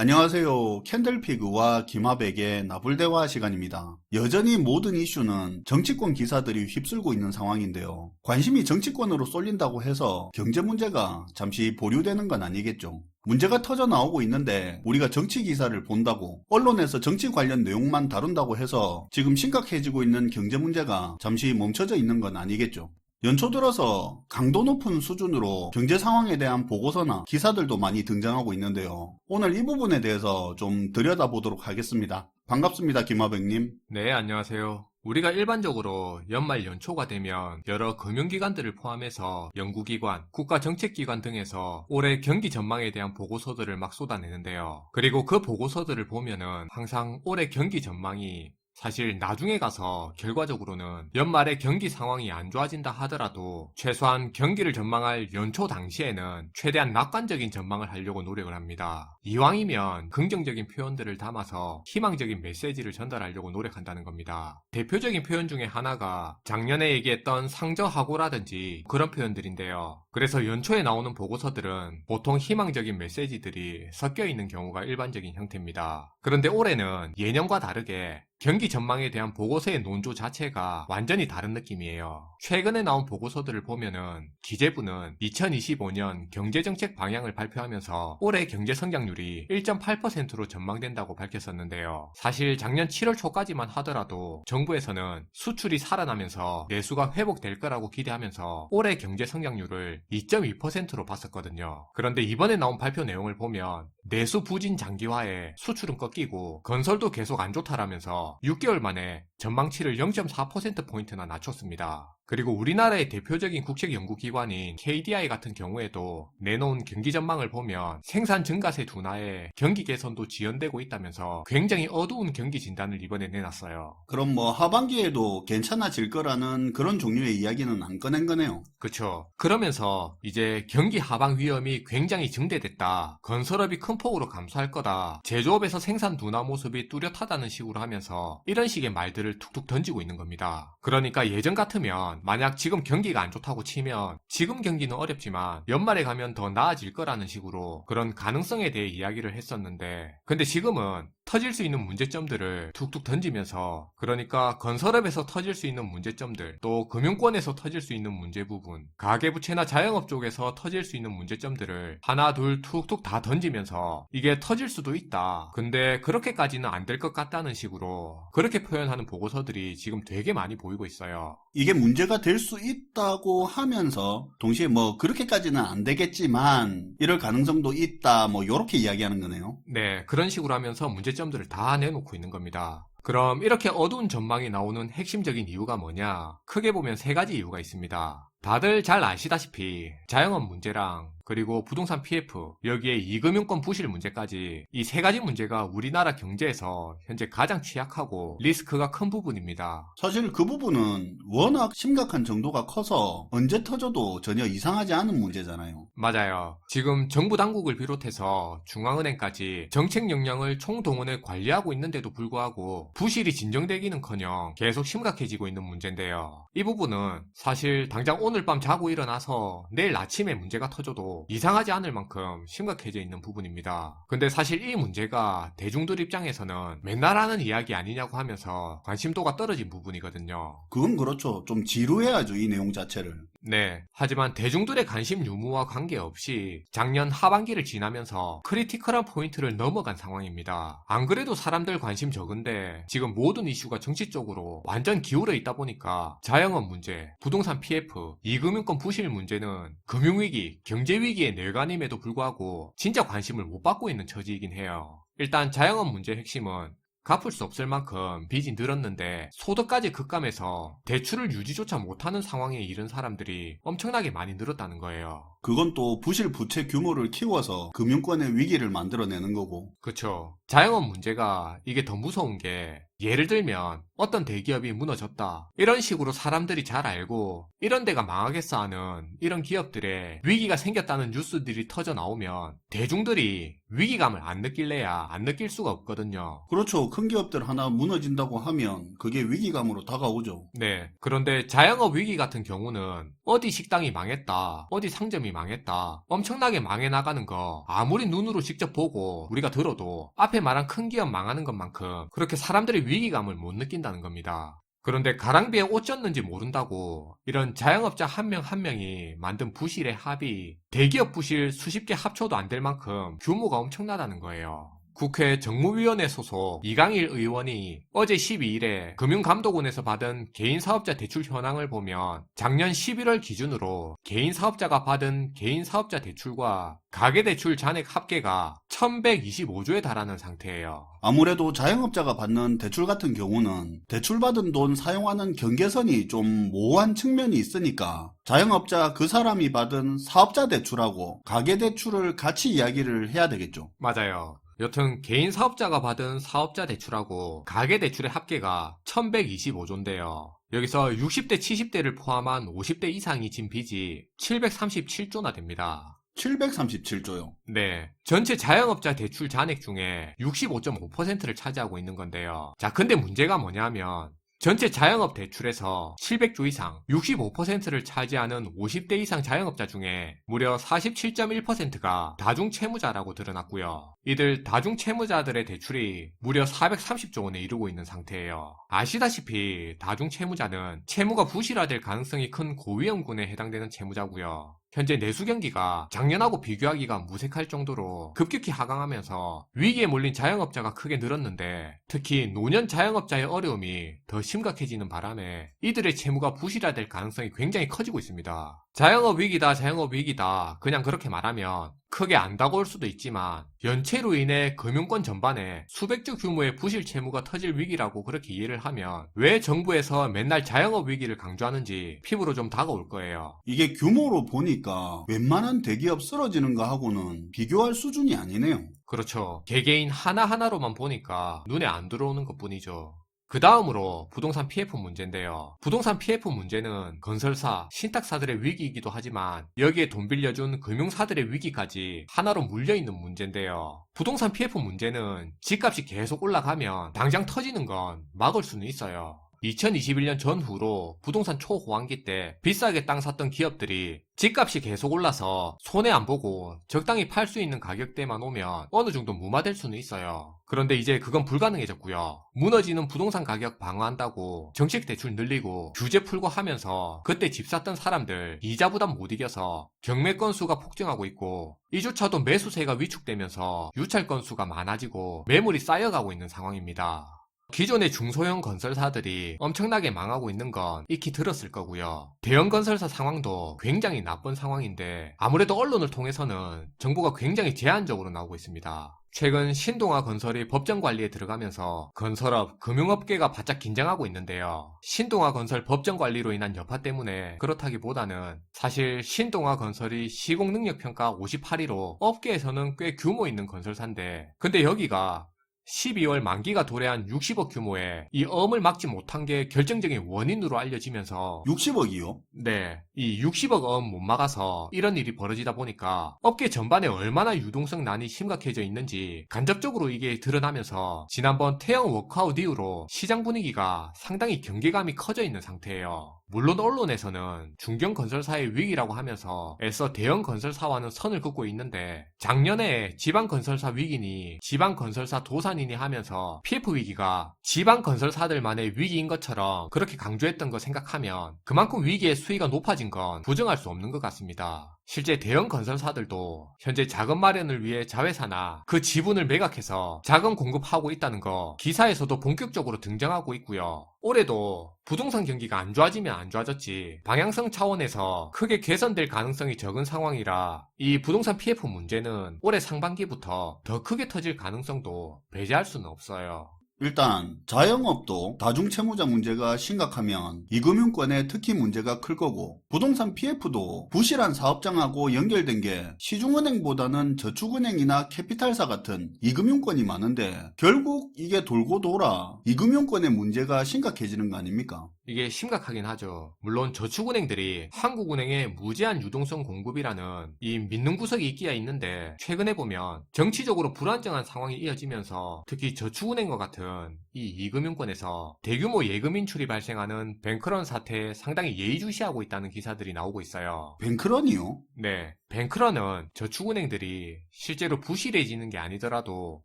안녕하세요. 캔들피그와 김하백의 나불대화 시간입니다. 여전히 모든 이슈는 정치권 기사들이 휩쓸고 있는 상황인데요. 관심이 정치권으로 쏠린다고 해서 경제 문제가 잠시 보류되는 건 아니겠죠. 문제가 터져 나오고 있는데 우리가 정치 기사를 본다고 언론에서 정치 관련 내용만 다룬다고 해서 지금 심각해지고 있는 경제 문제가 잠시 멈춰져 있는 건 아니겠죠. 연초 들어서 강도 높은 수준으로 경제 상황에 대한 보고서나 기사들도 많이 등장하고 있는데요. 오늘 이 부분에 대해서 좀 들여다보도록 하겠습니다. 반갑습니다, 김하백님. 네, 안녕하세요. 우리가 일반적으로 연말 연초가 되면 여러 금융기관들을 포함해서 연구기관, 국가정책기관 등에서 올해 경기 전망에 대한 보고서들을 막 쏟아내는데요. 그리고 그 보고서들을 보면은 항상 올해 경기 전망이 사실 나중에 가서 결과적으로는 연말에 경기 상황이 안 좋아진다 하더라도 최소한 경기를 전망할 연초 당시에는 최대한 낙관적인 전망을 하려고 노력을 합니다. 이왕이면 긍정적인 표현들을 담아서 희망적인 메시지를 전달하려고 노력한다는 겁니다. 대표적인 표현 중에 하나가 작년에 얘기했던 상저하고라든지 그런 표현들인데요. 그래서 연초에 나오는 보고서들은 보통 희망적인 메시지들이 섞여 있는 경우가 일반적인 형태입니다. 그런데 올해는 예년과 다르게 경기 전망에 대한 보고서의 논조 자체가 완전히 다른 느낌이에요. 최근에 나온 보고서들을 보면은 기재부는 2025년 경제정책 방향을 발표하면서 올해 경제 성장률이 1.8%로 전망된다고 밝혔었는데요. 사실 작년 7월 초까지만 하더라도 정부에서는 수출이 살아나면서 내수가 회복될 거라고 기대하면서 올해 경제 성장률을 2.2%로 봤었거든요. 그런데 이번에 나온 발표 내용을 보면 내수 부진 장기화에 수출은 꺾이고 건설도 계속 안 좋다라면서 6개월 만에 전망치를 0.4%포인트나 낮췄습니다. 그리고 우리나라의 대표적인 국책 연구기관인 KDI 같은 경우에도 내놓은 경기 전망을 보면 생산 증가세 둔화에 경기 개선도 지연되고 있다면서 굉장히 어두운 경기 진단을 이번에 내놨어요. 그럼 뭐 하반기에도 괜찮아질 거라는 그런 종류의 이야기는 안 꺼낸 거네요. 그쵸. 그러면서 이제 경기 하방 위험이 굉장히 증대됐다. 건설업이 큰 폭으로 감소할 거다. 제조업에서 생산 둔화 모습이 뚜렷하다는 식으로 하면서 이런 식의 말들을 툭툭 던지고 있는 겁니다. 그러니까 예전 같으면 만약 지금 경기가 안 좋다고 치면 지금 경기는 어렵지만 연말에 가면 더 나아질 거라는 식으로 그런 가능성에 대해 이야기를 했었는데 근데 지금은 터질 수 있는 문제점들을 툭툭 던지면서 그러니까 건설업에서 터질 수 있는 문제점들 또 금융권에서 터질 수 있는 문제 부분 가계부채나 자영업 쪽에서 터질 수 있는 문제점들을 하나 둘 툭툭 다 던지면서 이게 터질 수도 있다. 근데 그렇게까지는 안 될 것 같다는 식으로 그렇게 표현하는 보고서들이 지금 되게 많이 보이고 있어요. 이게 문제가 될 수 있다고 하면서 동시에 뭐 그렇게까지는 안 되겠지만 이럴 가능성도 있다. 뭐 요렇게 이야기하는 거네요. 네, 그런 식으로 하면서 문제 점들을 다 내놓고 있는 겁니다. 그럼 이렇게 어두운 전망이 나오는 핵심적인 이유가 뭐냐? 크게 보면 세 가지 이유가 있습니다. 다들 잘 아시다시피 자영업 문제랑 그리고 부동산 PF 여기에 이금융권 부실 문제까지 이 세 가지 문제가 우리나라 경제에서 현재 가장 취약하고 리스크가 큰 부분입니다. 사실 그 부분은 워낙 심각한 정도가 커서 언제 터져도 전혀 이상하지 않은 문제잖아요. 맞아요. 지금 정부 당국을 비롯해서 중앙은행까지 정책 역량을 총동원해 관리하고 있는데도 불구하고 부실이 진정되기는커녕 계속 심각해지고 있는 문제인데요. 이 부분은 사실 당장 오늘 밤 자고 일어나서 내일 아침에 문제가 터져도 이상하지 않을 만큼 심각해져 있는 부분입니다. 근데 사실 이 문제가 대중들 입장에서는 맨날 하는 이야기 아니냐고 하면서 관심도가 떨어진 부분이거든요. 그건 그렇죠. 좀 지루해야죠, 이 내용 자체를. 네. 하지만 대중들의 관심 유무와 관계없이 작년 하반기를 지나면서 크리티컬한 포인트를 넘어간 상황입니다. 안 그래도 사람들 관심 적은데 지금 모든 이슈가 정치 쪽으로 완전 기울어 있다 보니까 자영업 문제, 부동산 PF, 이금융권 부실 문제는 금융위기, 경제위기의 뇌관임에도 불구하고 진짜 관심을 못 받고 있는 처지이긴 해요. 일단 자영업 문제의 핵심은 갚을 수 없을 만큼 빚이 늘었는데 소득까지 급감해서 대출을 유지조차 못하는 상황에 이른 사람들이 엄청나게 많이 늘었다는 거예요. 그건 또 부실 부채 규모를 키워서 금융권의 위기를 만들어내는 거고. 그쵸. 자영업 문제가 이게 더 무서운 게 예를 들면 어떤 대기업이 무너졌다. 이런 식으로 사람들이 잘 알고 이런 데가 망하겠어 하는 이런 기업들의 위기가 생겼다는 뉴스들이 터져 나오면 대중들이 위기감을 안 느낄래야 안 느낄 수가 없거든요. 그렇죠. 큰 기업들 하나 무너진다고 하면 그게 위기감으로 다가오죠. 네. 그런데 자영업 위기 같은 경우는 어디 식당이 망했다, 어디 상점이 망했다, 엄청나게 망해 나가는 거 아무리 눈으로 직접 보고 우리가 들어도 앞에 말한 큰 기업 망하는 것만큼 그렇게 사람들이 위기감을 못 느낀다는 겁니다. 그런데 가랑비에 옷 젖는지 모른다고 이런 자영업자 한 명한 명이 만든 부실의 합이 대기업 부실 수십 개 합쳐도 안 될 만큼 규모가 엄청나다는 거예요. 국회 정무위원회 소속 이강일 의원이 어제 12일에 금융감독원에서 받은 개인사업자 대출 현황을 보면 작년 11월 기준으로 개인사업자가 받은 개인사업자 대출과 가계대출 잔액 합계가 1125조에 달하는 상태예요. 아무래도 자영업자가 받는 대출 같은 경우는 대출받은 돈 사용하는 경계선이 좀 모호한 측면이 있으니까 자영업자 그 사람이 받은 사업자 대출하고 가계 대출을 같이 이야기를 해야 되겠죠. 맞아요. 여튼 개인 사업자가 받은 사업자 대출하고 가계 대출의 합계가 1125조인데요. 여기서 60대, 70대를 포함한 50대 이상이 진 빚이 737조나 됩니다. 737조요. 네. 전체 자영업자 대출 잔액 중에 65.5%를 차지하고 있는 건데요. 자, 근데 문제가 뭐냐면 전체 자영업 대출에서 700조 이상 65%를 차지하는 50대 이상 자영업자 중에 무려 47.1%가 다중 채무자라고 드러났고요. 이들 다중 채무자들의 대출이 무려 430조 원에 이르고 있는 상태예요. 아시다시피 다중 채무자는 채무가 부실화될 가능성이 큰 고위험군에 해당되는 채무자고요. 현재 내수 경기가 작년하고 비교하기가 무색할 정도로 급격히 하강하면서 위기에 몰린 자영업자가 크게 늘었는데 특히 노년 자영업자의 어려움이 더 심각해지는 바람에 이들의 채무가 부실화될 가능성이 굉장히 커지고 있습니다. 자영업 위기다, 자영업 위기다. 그냥 그렇게 말하면 크게 안 다가올 수도 있지만 연체로 인해 금융권 전반에 수백조 규모의 부실 채무가 터질 위기라고 그렇게 이해를 하면 왜 정부에서 맨날 자영업 위기를 강조하는지 피부로 좀 다가올 거예요. 이게 규모로 보니까 웬만한 대기업 쓰러지는 거 하고는 비교할 수준이 아니네요. 그렇죠. 개개인 하나하나로만 보니까 눈에 안 들어오는 것 뿐이죠. 그 다음으로 부동산 PF 문제인데요. 부동산 PF 문제는 건설사, 신탁사들의 위기이기도 하지만 여기에 돈 빌려준 금융사들의 위기까지 하나로 물려있는 문제인데요. 부동산 PF 문제는 집값이 계속 올라가면 당장 터지는 건 막을 수는 있어요. 2021년 전후로 부동산 초호황기 때 비싸게 땅 샀던 기업들이 집값이 계속 올라서 손해 안 보고 적당히 팔 수 있는 가격대만 오면 어느 정도 무마될 수는 있어요. 그런데 이제 그건 불가능해졌고요. 무너지는 부동산 가격 방어한다고 정책 대출 늘리고 규제 풀고 하면서 그때 집 샀던 사람들 이자 부담 못 이겨서 경매 건수가 폭증하고 있고 이조차도 매수세가 위축되면서 유찰 건수가 많아지고 매물이 쌓여가고 있는 상황입니다. 기존의 중소형 건설사들이 엄청나게 망하고 있는 건 익히 들었을 거고요. 대형 건설사 상황도 굉장히 나쁜 상황인데 아무래도 언론을 통해서는 정부가 굉장히 제한적으로 나오고 있습니다. 최근 신동아 건설이 법정 관리에 들어가면서 건설업, 금융업계가 바짝 긴장하고 있는데요. 신동아 건설 법정 관리로 인한 여파 때문에 그렇다기보다는 사실 신동아 건설이 시공 능력 평가 58위로 업계에서는 꽤 규모 있는 건설사인데 근데 여기가 12월 만기가 도래한 60억 규모의 이 엄을 막지 못한 게 결정적인 원인으로 알려지면서 60억이요? 네, 이 60억 엄못 막아서 이런 일이 벌어지다 보니까 업계 전반에 얼마나 유동성 난이 심각해져 있는지 간접적으로 이게 드러나면서 지난번 태형 워크아웃 이후로 시장 분위기가 상당히 경계감이 커져 있는 상태예요. 물론 언론에서는 중견 건설사의 위기라고 하면서 애써 대형 건설사와는 선을 긋고 있는데 작년에 지방 건설사 위기니 지방 건설사 도산이 니 하면서 PF 위기가 지방 건설사들만의 위기인 것처럼 그렇게 강조했던 거 생각하면 그만큼 위기의 수위가 높아진 건 부정할 수 없는 것 같습니다. 실제 대형 건설사들도 현재 자금 마련을 위해 자회사나 그 지분을 매각해서 자금 공급하고 있다는 거 기사에서도 본격적으로 등장하고 있고요. 올해도 부동산 경기가 안 좋아지면 안 좋아졌지 방향성 차원에서 크게 개선될 가능성이 적은 상황이라 이 부동산 PF 문제는 올해 상반기부터 더 크게 터질 가능성도 배제할 수는 없어요. 일단 자영업도 다중채무자 문제가 심각하면 이금융권에 특히 문제가 클 거고 부동산 PF도 부실한 사업장하고 연결된 게 시중은행보다는 저축은행이나 캐피탈사 같은 이금융권이 많은데 결국 이게 돌고 돌아 이금융권의 문제가 심각해지는 거 아닙니까? 이게 심각하긴 하죠. 물론 저축은행들이 한국은행의 무제한 유동성 공급이라는 이 믿는 구석이 있기야 있는데 최근에 보면 정치적으로 불안정한 상황이 이어지면서 특히 저축은행과 같은 이 이금융권에서 대규모 예금 인출이 발생하는 뱅크런 사태에 상당히 예의주시하고 있다는 기사들이 나오고 있어요. 뱅크런이요? 네. 뱅크런은 저축은행들이 실제로 부실해지는 게 아니더라도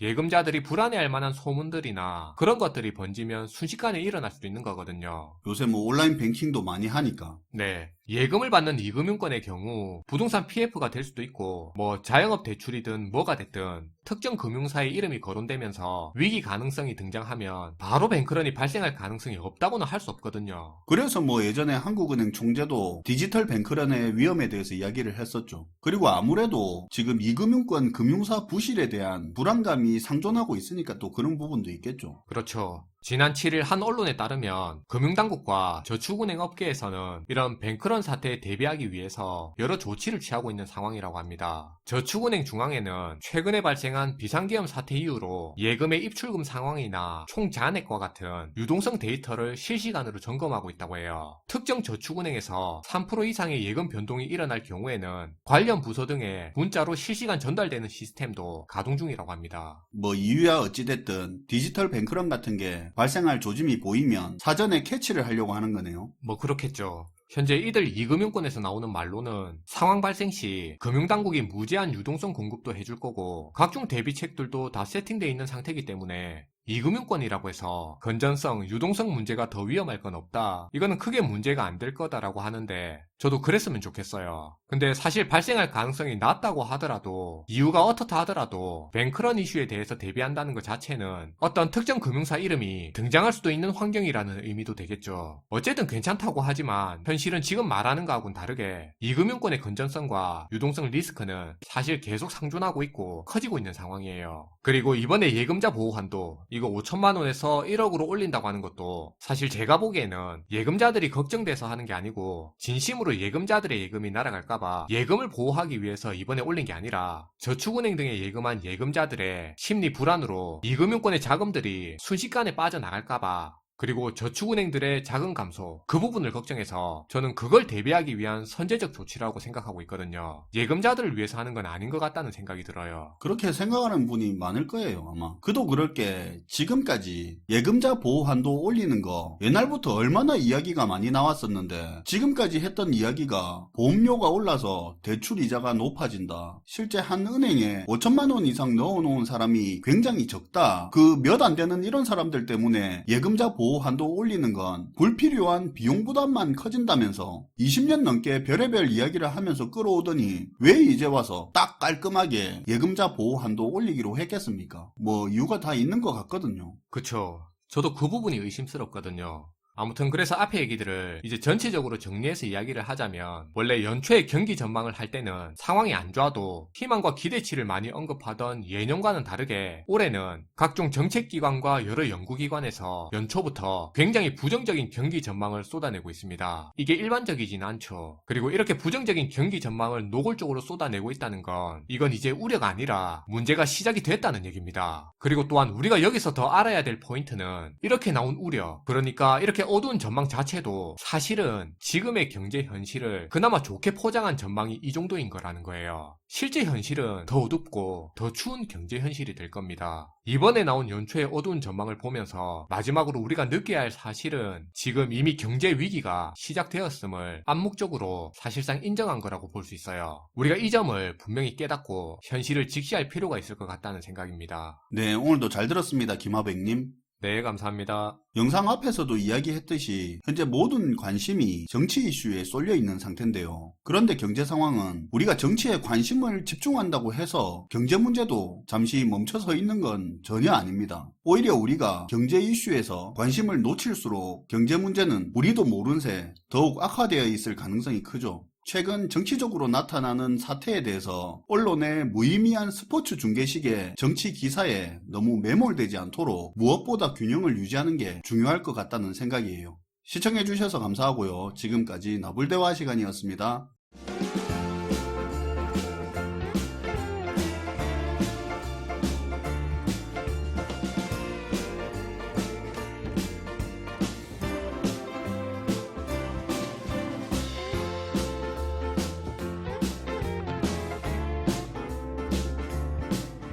예금자들이 불안해할 만한 소문들이나 그런 것들이 번지면 순식간에 일어날 수도 있는 거거든요. 요새 뭐 온라인 뱅킹도 많이 하니까 네. 예금을 받는 이금융권의 경우 부동산 PF가 될 수도 있고 뭐 자영업 대출이든 뭐가 됐든 특정 금융사의 이름이 거론되면서 위기 가능성이 등장하면 바로 뱅크런이 발생할 가능성이 없다고는 할 수 없거든요. 그래서 뭐 예전에 한국은행 총재도 디지털 뱅크런의 위험에 대해서 이야기를 했었죠. 그리고 아무래도 지금 이금융권 금융사 부실에 대한 불안감이 상존하고 있으니까 또 그런 부분도 있겠죠. 그렇죠. 지난 7일 한 언론에 따르면 금융당국과 저축은행 업계에서는 이런 뱅크런 사태에 대비하기 위해서 여러 조치를 취하고 있는 상황이라고 합니다. 저축은행 중앙에는 최근에 발생한 비상계엄 사태 이후로 예금의 입출금 상황이나 총 잔액과 같은 유동성 데이터를 실시간으로 점검하고 있다고 해요. 특정 저축은행에서 3% 이상의 예금 변동이 일어날 경우에는 관련 부서 등에 문자로 실시간 전달되는 시스템도 가동 중이라고 합니다. 뭐 이유야 어찌됐든 디지털 뱅크런 같은 게 발생할 조짐이 보이면 사전에 캐치를 하려고 하는 거네요. 뭐 그렇겠죠. 현재 이들 이금융권에서 나오는 말로는 상황 발생 시 금융당국이 무제한 유동성 공급도 해줄 거고 각종 대비책들도 다 세팅돼 있는 상태이기 때문에 이금융권이라고 해서 건전성, 유동성 문제가 더 위험할 건 없다. 이거는 크게 문제가 안 될 거다라고 하는데 저도 그랬으면 좋겠어요. 근데 사실 발생할 가능성이 낮다고 하더라도 이유가 어떻다 하더라도 뱅크런 이슈에 대해서 대비한다는 것 자체는 어떤 특정 금융사 이름이 등장할 수도 있는 환경이라는 의미도 되겠죠. 어쨌든 괜찮다고 하지만 현실은 지금 말하는 거하고는 다르게 이금융권의 건전성과 유동성 리스크는 사실 계속 상존하고 있고 커지고 있는 상황이에요. 그리고 이번에 예금자 보호한도 이거 5천만 원에서 1억으로 올린다고 하는 것도 사실 제가 보기에는 예금자들이 걱정돼서 하는 게 아니고 진심으로 예금자들의 예금이 날아갈까봐 예금을 보호하기 위해서 이번에 올린 게 아니라 저축은행 등에 예금한 예금자들의 심리 불안으로 이금융권의 자금들이 순식간에 빠져나갈까봐 그리고 저축은행들의 자금 감소 그 부분을 걱정해서 저는 그걸 대비하기 위한 선제적 조치라고 생각하고 있거든요. 예금자들을 위해서 하는 건 아닌 것 같다는 생각이 들어요. 그렇게 생각하는 분이 많을 거예요, 아마. 그도 그럴 게 지금까지 예금자 보호 한도 올리는 거 옛날부터 얼마나 이야기가 많이 나왔었는데 지금까지 했던 이야기가 보험료가 올라서 대출 이자가 높아진다. 실제 한 은행에 5천만 원 이상 넣어놓은 사람이 굉장히 적다. 그 몇 안 되는 이런 사람들 때문에 예금자 보호 한도 올리는 건 불필요한 비용 부담만 커진다면서 20년 넘게 별의별 이야기를 하면서 끌어오더니 왜 이제 와서 딱 깔끔하게 예금자 보호 한도 올리기로 했겠습니까? 뭐 이유가 다 있는 것 같거든요. 그쵸. 저도 그 부분이 의심스럽거든요. 아무튼 그래서 앞에 얘기들을 이제 전체적으로 정리해서 이야기를 하자면 원래 연초에 경기 전망을 할 때는 상황이 안 좋아도 희망과 기대치를 많이 언급하던 예년과는 다르게 올해는 각종 정책기관과 여러 연구기관에서 연초부터 굉장히 부정적인 경기 전망을 쏟아내고 있습니다. 이게 일반적이진 않죠. 그리고 이렇게 부정적인 경기 전망을 노골적으로 쏟아내고 있다는 건 이건 이제 우려가 아니라 문제가 시작이 됐다는 얘기입니다. 그리고 또한 우리가 여기서 더 알아야 될 포인트는 이렇게 나온 우려 그러니까 이렇게 어두운 전망 자체도 사실은 지금의 경제 현실을 그나마 좋게 포장한 전망이 이 정도인 거라는 거예요. 실제 현실은 더 어둡고 더 추운 경제 현실이 될 겁니다. 이번에 나온 연초의 어두운 전망을 보면서 마지막으로 우리가 느껴야 할 사실은 지금 이미 경제 위기가 시작되었음을 암묵적으로 사실상 인정한 거라고 볼 수 있어요. 우리가 이 점을 분명히 깨닫고 현실을 직시할 필요가 있을 것 같다는 생각입니다. 네, 오늘도 잘 들었습니다, 김하백님. 네, 감사합니다. 영상 앞에서도 이야기했듯이 현재 모든 관심이 정치 이슈에 쏠려 있는 상태인데요. 그런데 경제 상황은 우리가 정치에 관심을 집중한다고 해서 경제 문제도 잠시 멈춰서 있는 건 전혀 아닙니다. 오히려 우리가 경제 이슈에서 관심을 놓칠수록 경제 문제는 우리도 모른 새 더욱 악화되어 있을 가능성이 크죠. 최근 정치적으로 나타나는 사태에 대해서 언론의 무의미한 스포츠 중계식의 정치 기사에 너무 매몰되지 않도록 무엇보다 균형을 유지하는 게 중요할 것 같다는 생각이에요. 시청해주셔서 감사하고요. 지금까지 나불대화 시간이었습니다.